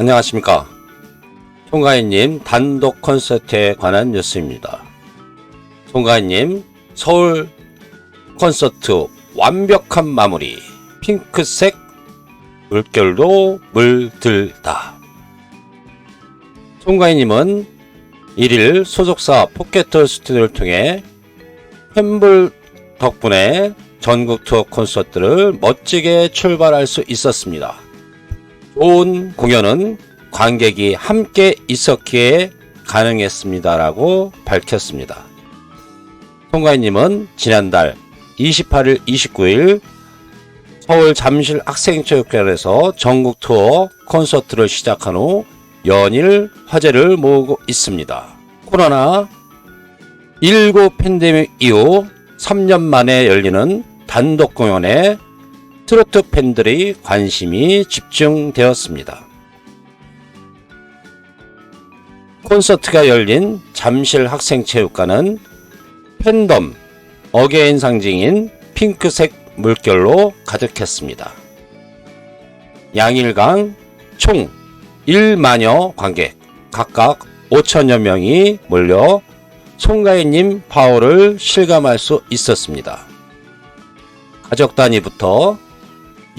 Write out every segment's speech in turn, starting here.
안녕하십니까. 송가인님 단독 콘서트에 관한 뉴스입니다. 송가인님 서울 콘서트 완벽한 마무리. 핑크색 물결도 물들다. 송가인님은 1일 소속사 포켓 스튜디오를 통해 팬불 덕분에 전국 투어 콘서트를 멋지게 출발할 수 있었습니다. 좋은 공연은 관객이 함께 있었기에 가능했습니다라고 밝혔습니다. 송가인님은 지난달 28일, 29일 서울 잠실 학생체육관에서 전국 투어 콘서트를 시작한 후 연일 화제를 모으고 있습니다. 코로나 19 팬데믹 이후 3년 만에 열리는 단독 공연에 트로트 팬들의 관심이 집중되었습니다. 콘서트가 열린 잠실 학생체육관은 팬덤 어게인 상징인 핑크색 물결로 가득했습니다. 양일강 총 1만여 관객 각각 5천여 명이 몰려 송가인님 파워를 실감할 수 있었습니다. 가족 단위부터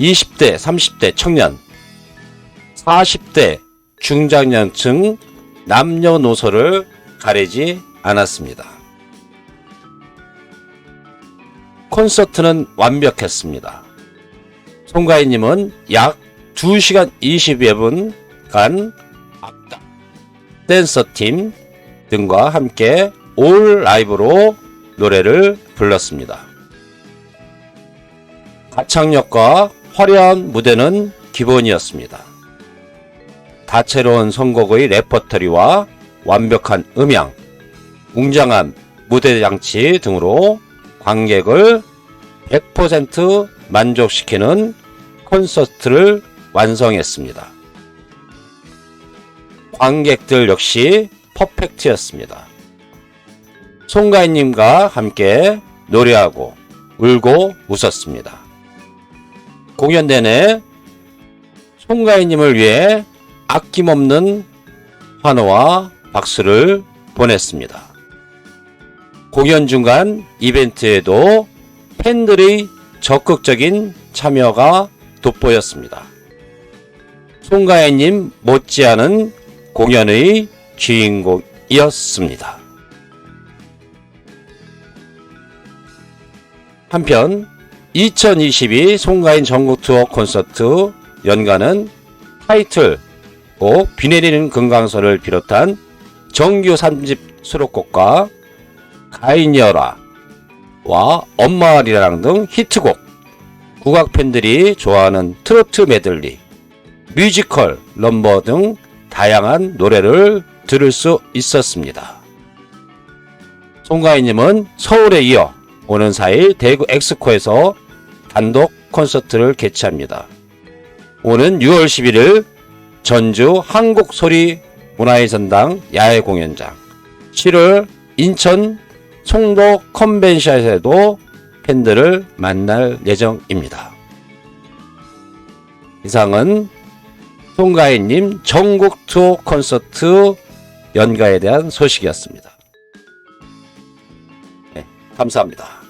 20대, 30대 청년, 40대 중장년층 남녀노소를 가리지 않았습니다. 콘서트는 완벽했습니다. 송가인님은 약 2시간 20여 분간 악단, 댄서팀 등과 함께 올 라이브로 노래를 불렀습니다. 가창력과 화려한 무대는 기본이었습니다. 다채로운 선곡의 레퍼토리와 완벽한 음향, 웅장한 무대 장치 등으로 관객을 100% 만족시키는 콘서트를 완성했습니다. 관객들 역시 퍼펙트였습니다. 송가인님과 함께 노래하고 울고 웃었습니다. 공연 내내 송가인님을 위해 아낌없는 환호와 박수를 보냈습니다. 공연 중간 이벤트에도 팬들의 적극적인 참여가 돋보였습니다. 송가인님 못지않은 공연의 주인공이었습니다. 한편 2022 송가인 전국 투어 콘서트 연간은 타이틀 곡 비 내리는 금강선을 비롯한 정규 3집 수록곡과 가인여라 와 엄마리랑 등 히트곡 국악 팬들이 좋아하는 트로트 메들리 뮤지컬 넘버 등 다양한 노래를 들을 수 있었습니다. 송가인님은 서울에 이어 오는 4일 대구 엑스코에서 단독 콘서트를 개최합니다. 오는 6월 11일 전주 한국소리 문화의 전당 야외 공연장 7월 인천 송도 컨벤션에도 팬들을 만날 예정입니다. 이상은 송가인님 전국 투어 콘서트 연가에 대한 소식이었습니다. 네, 감사합니다.